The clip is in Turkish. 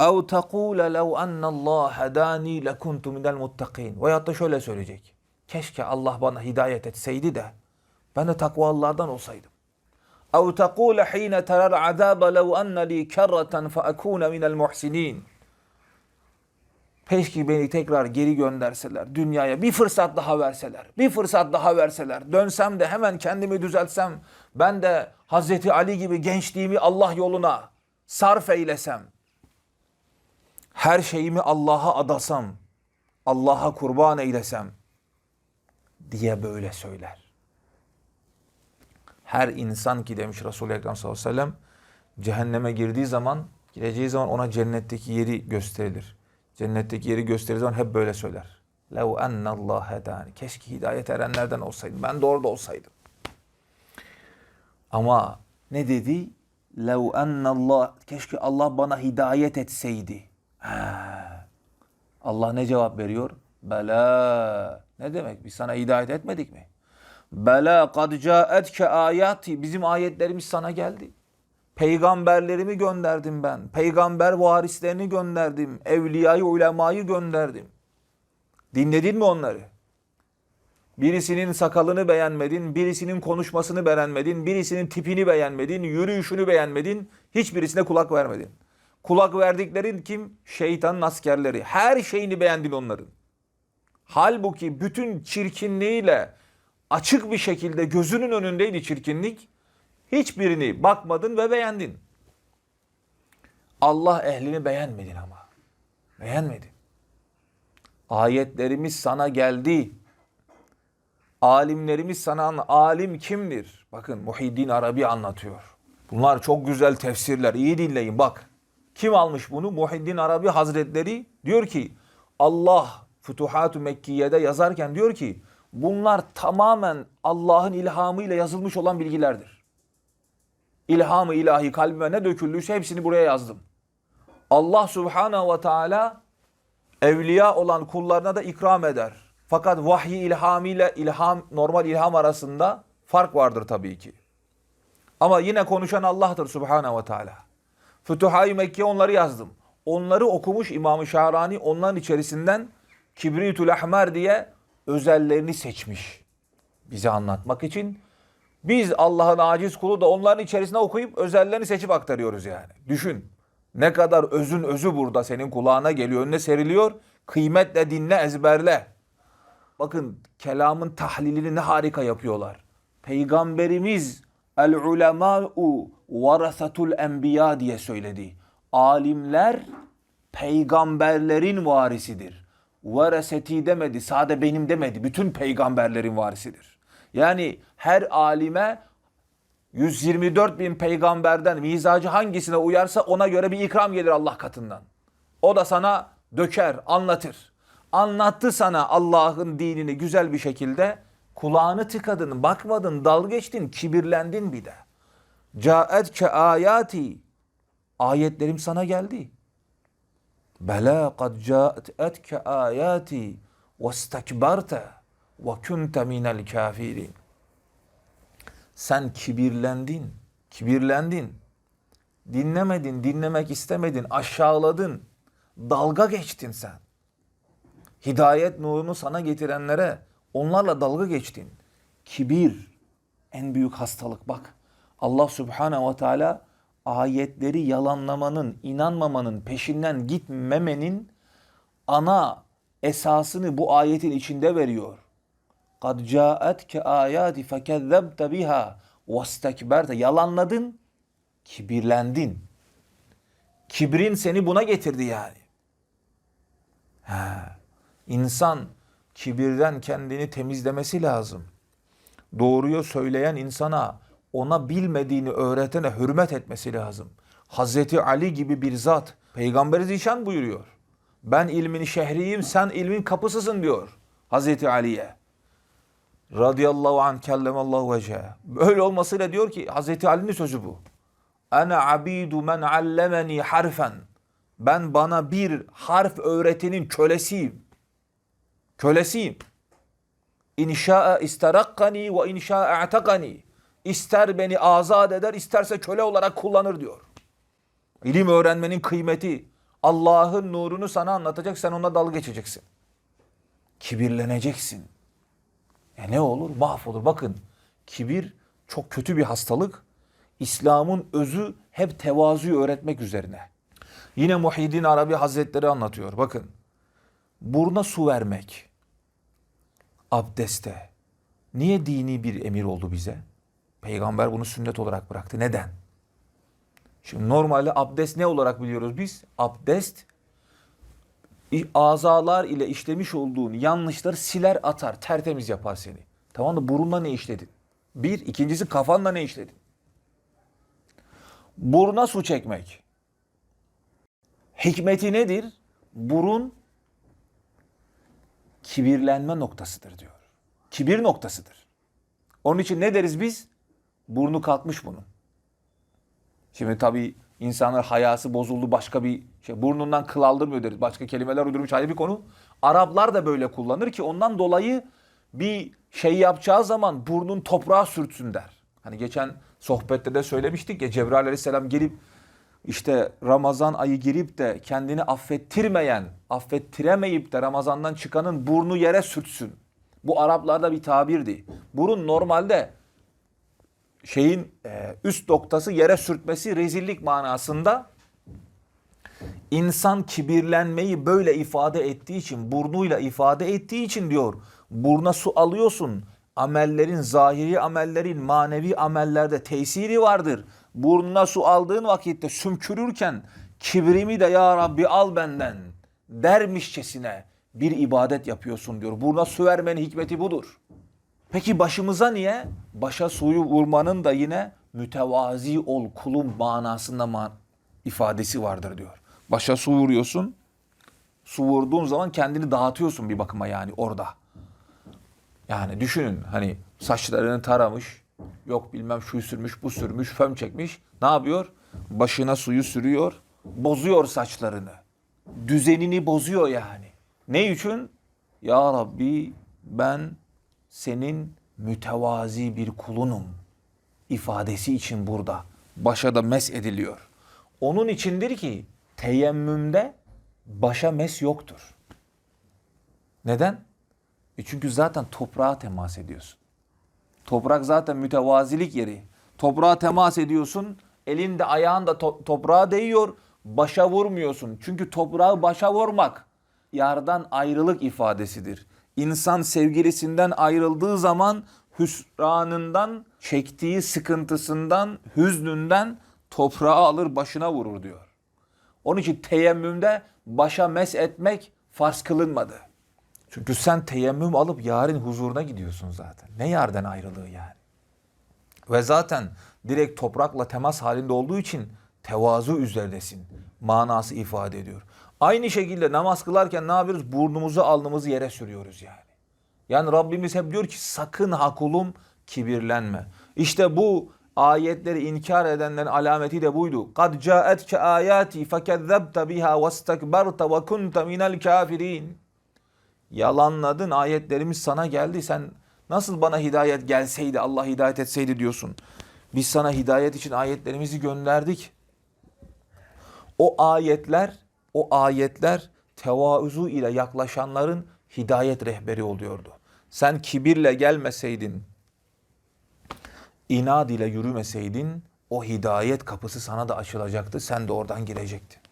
اَوْ تَقُولَ لَوْ اَنَّ اللّٰهَ هَدَانِي لَكُنْتُ مِنَ الْمُتَّقِينَ Veyahut da şöyle söyleyecek. Keşke Allah bana hidayet etseydi de ben de takvalılardan olsaydım. اَوْ تَقُولَ حِينَ تَرَى الْعَذَابَ لَوْ اَنَّ لِي كَرَّةً فَأَكُونَ مِنَ الْمُحْسِنِينَ Peşki beni tekrar geri gönderseler, dünyaya bir fırsat daha verseler, bir fırsat daha verseler, dönsem de hemen kendimi düzeltsem, ben de Hazreti Ali gibi gençliğimi Allah yoluna sarf eylesem, her şeyimi Allah'a adasam, Allah'a kurban eylesem diye böyle söyler. Her insan ki demiş Resul-i Ekrem sallallahu aleyhi ve sellem cehenneme girdiği zaman, gireceği zaman ona cennetteki yeri gösterilir. Cennetteki yeri gösterdiği zaman hep böyle söyler. لَوْ اَنَّ اللّٰهَ هَدَانِ Keşke hidayet erenlerden olsaydım. Ben de orada olsaydım. Ama ne dedi? لَوْ اَنَّ اللّٰهِ Keşke Allah bana hidayet etseydi. Allah ne cevap veriyor? Bela. Ne demek? Biz sana hidayet etmedik mi? Bela kad caetke ayati. Bizim ayetlerimiz sana geldi. Peygamberlerimi gönderdim ben. Peygamber varislerini gönderdim. Evliyayı, ulemayı gönderdim. Dinledin mi onları? Birisinin sakalını beğenmedin, birisinin konuşmasını beğenmedin, birisinin tipini beğenmedin, yürüyüşünü beğenmedin, hiçbirisine kulak vermedin. Kulak verdiklerin kim? Şeytanın askerleri. Her şeyini beğendin onların. Halbuki bütün çirkinliğiyle açık bir şekilde gözünün önündeydi çirkinlik. Hiçbirini bakmadın ve beğendin. Allah ehlini beğenmedin ama. Beğenmedin. Ayetlerimiz sana geldi. Alimlerimiz sana. Alim kimdir? Bakın Muhiddin Arabi anlatıyor. Bunlar çok güzel tefsirler. İyi dinleyin bak. Kim almış bunu? Muhiddin Arabi Hazretleri diyor ki Allah Fütuhat-ı Mekkiye'de yazarken diyor ki bunlar tamamen Allah'ın ilhamıyla yazılmış olan bilgilerdir. İlhamı ilahi kalbime ne döküldüyse hepsini buraya yazdım. Allah Subhanahu ve Teala evliya olan kullarına da ikram eder. Fakat vahyi ilhamıyla ilham normal ilham arasında fark vardır tabii ki. Ama yine konuşan Allah'tır Subhanahu ve Teala. Fütuhayı Mekke onları yazdım. Onları okumuş İmam-ı Şahrani onların içerisinden Kibritül Ahmer diye özellerini seçmiş. Bize anlatmak için. Biz Allah'ın aciz kulu da onların içerisine okuyup özellerini seçip aktarıyoruz yani. Düşün. Ne kadar özün özü burada senin kulağına geliyor, önüne seriliyor. Kıymetle dinle, ezberle. Bakın kelamın tahlilini ne harika yapıyorlar. Peygamberimiz el ulemâ'u varasatul enbiya diye söyledi. Alimler peygamberlerin varisidir. Varaseti demedi, sade benim demedi. Bütün peygamberlerin varisidir. Yani her alime 124 bin peygamberden mizacı hangisine uyarsa ona göre bir ikram gelir Allah katından. O da sana döker, anlatır. Anlattı sana Allah'ın dinini güzel bir şekilde. Kulağını tıkadın, bakmadın, dalga geçtin, kibirlendin bir de. Caetke ayati. Ayetlerim sana geldi. Bela kad caetke ayati ve istekbarte ve kunte minel kafirin. Sen kibirlendin, kibirlendin. Dinlemedin, dinlemek istemedin, aşağıladın. Dalga geçtin sen. Hidayet nurunu sana getirenlere onlarla dalga geçtin. Kibir en büyük hastalık bak. Allah Subhanahu ve Teala ayetleri yalanlamanın, inanmamanın, peşinden gitmemenin ana esasını bu ayetin içinde veriyor. Kad caetke ayati fekezzebte biha vestekberte. Yalanladın, kibirlendin. Kibrin seni buna getirdi yani. He. İnsan kibirden kendini temizlemesi lazım. Doğruyu söyleyen insana ona bilmediğini öğretene hürmet etmesi lazım. Hazreti Ali gibi bir zat Peygamberi zişan buyuruyor. Ben ilmin şehriyim sen ilmin kapısısın diyor Hazreti Ali'ye. Radıyallahu anh kellemallahu vecehe. Böyle olmasıyla diyor ki Hazreti Ali'nin sözü bu. Ana abidu men allemeni harfen. Ben bana bir harf öğretinin kölesiyim. Kölesiyim. İnşa'a isterakkani ve inşa'a a'takani. İster beni azat eder, isterse köle olarak kullanır diyor. İlim öğrenmenin kıymeti, Allah'ın nurunu sana anlatacak, sen ona dalga geçeceksin. Kibirleneceksin. E ne olur? Mahvolur. Bakın kibir çok kötü bir hastalık. İslam'ın özü hep tevazuyu öğretmek üzerine. Yine Muhyiddin Arabi Hazretleri anlatıyor. Bakın buruna su vermek abdeste niye dini bir emir oldu bize? Peygamber bunu sünnet olarak bıraktı. Neden? Şimdi normalde abdest ne olarak biliyoruz biz? Abdest azalar ile işlemiş olduğun yanlışları siler atar, tertemiz yapar seni. Tamam da burunla ne işledin? Bir, ikincisi kafanla ne işledin? Buruna su çekmek. Hikmeti nedir? Burun kibirlenme noktasıdır diyor. Kibir noktasıdır. Onun için ne deriz biz? Burnu kalkmış bunun. Şimdi tabii insanlar hayası bozuldu başka bir şey. Burnundan kıl aldırmıyor deriz. Başka kelimeler uydurmuş ayrı bir konu. Araplar da böyle kullanır ki ondan dolayı bir şey yapacağı zaman burnun toprağa sürtsün der. Hani geçen sohbette de söylemiştik ya Cebrail aleyhisselam gelip işte Ramazan ayı girip de kendini affettirmeyen, affettiremeyip de Ramazan'dan çıkanın burnu yere sürtsün. Bu Araplarda bir tabirdi. Burun normalde şeyin e, üst noktası yere sürtmesi rezillik manasında insan kibirlenmeyi böyle ifade ettiği için burnuyla ifade ettiği için diyor burna su alıyorsun amellerin zahiri amellerin manevi amellerde tesiri vardır. Burnuna su aldığın vakitte sümkürürken kibrimi de ya Rabbi al benden dermişçesine bir ibadet yapıyorsun diyor. Buruna su vermenin hikmeti budur. Peki başımıza niye? Başa suyu vurmanın da yine mütevazi ol kulum manasında man ifadesi vardır diyor. Başa su vuruyorsun. Su vurduğun zaman kendini dağıtıyorsun bir bakıma yani orada. Yani düşünün hani saçlarını taramış, yok bilmem şu sürmüş, bu sürmüş, fön çekmiş. Ne yapıyor? Başına suyu sürüyor, bozuyor saçlarını. Düzenini bozuyor yani. Ne için? Ya Rabbi ben senin mütevazi bir kulunum ifadesi için burada. Başa da mes ediliyor. Onun içindir ki teyemmümde başa mes yoktur. Neden? E çünkü zaten toprağa temas ediyorsun. Toprak zaten mütevazilik yeri. Toprağa temas ediyorsun. Elin de ayağın da to- toprağa değiyor. Başa vurmuyorsun. Çünkü toprağı başa vurmak yardan ayrılık ifadesidir. İnsan sevgilisinden ayrıldığı zaman hüsranından, çektiği sıkıntısından, hüznünden toprağı alır başına vurur diyor. Onun için teyemmümde başa mes etmek farz kılınmadı. Çünkü sen teyemmüm alıp yarın huzuruna gidiyorsun zaten. Ne yardan ayrılığı yani. Ve zaten direkt toprakla temas halinde olduğu için tevazu üzerindesin. Manası ifade ediyor. Aynı şekilde namaz kılarken ne yapıyoruz? Burnumuzu alnımızı yere sürüyoruz yani. Yani Rabbimiz hep diyor ki sakın ha kulum kibirlenme. İşte bu ayetleri inkar edenlerin alameti de buydu. Kad caetke ayati fekezzebte biha vestekberte ve kunte minel kafirin. Yalanladın ayetlerimiz sana geldi. Sen nasıl bana hidayet gelseydi Allah hidayet etseydi diyorsun. Biz sana hidayet için ayetlerimizi gönderdik. O ayetler, o ayetler tevazu ile yaklaşanların hidayet rehberi oluyordu. Sen kibirle gelmeseydin, inad ile yürümeseydin o hidayet kapısı sana da açılacaktı. Sen de oradan girecektin.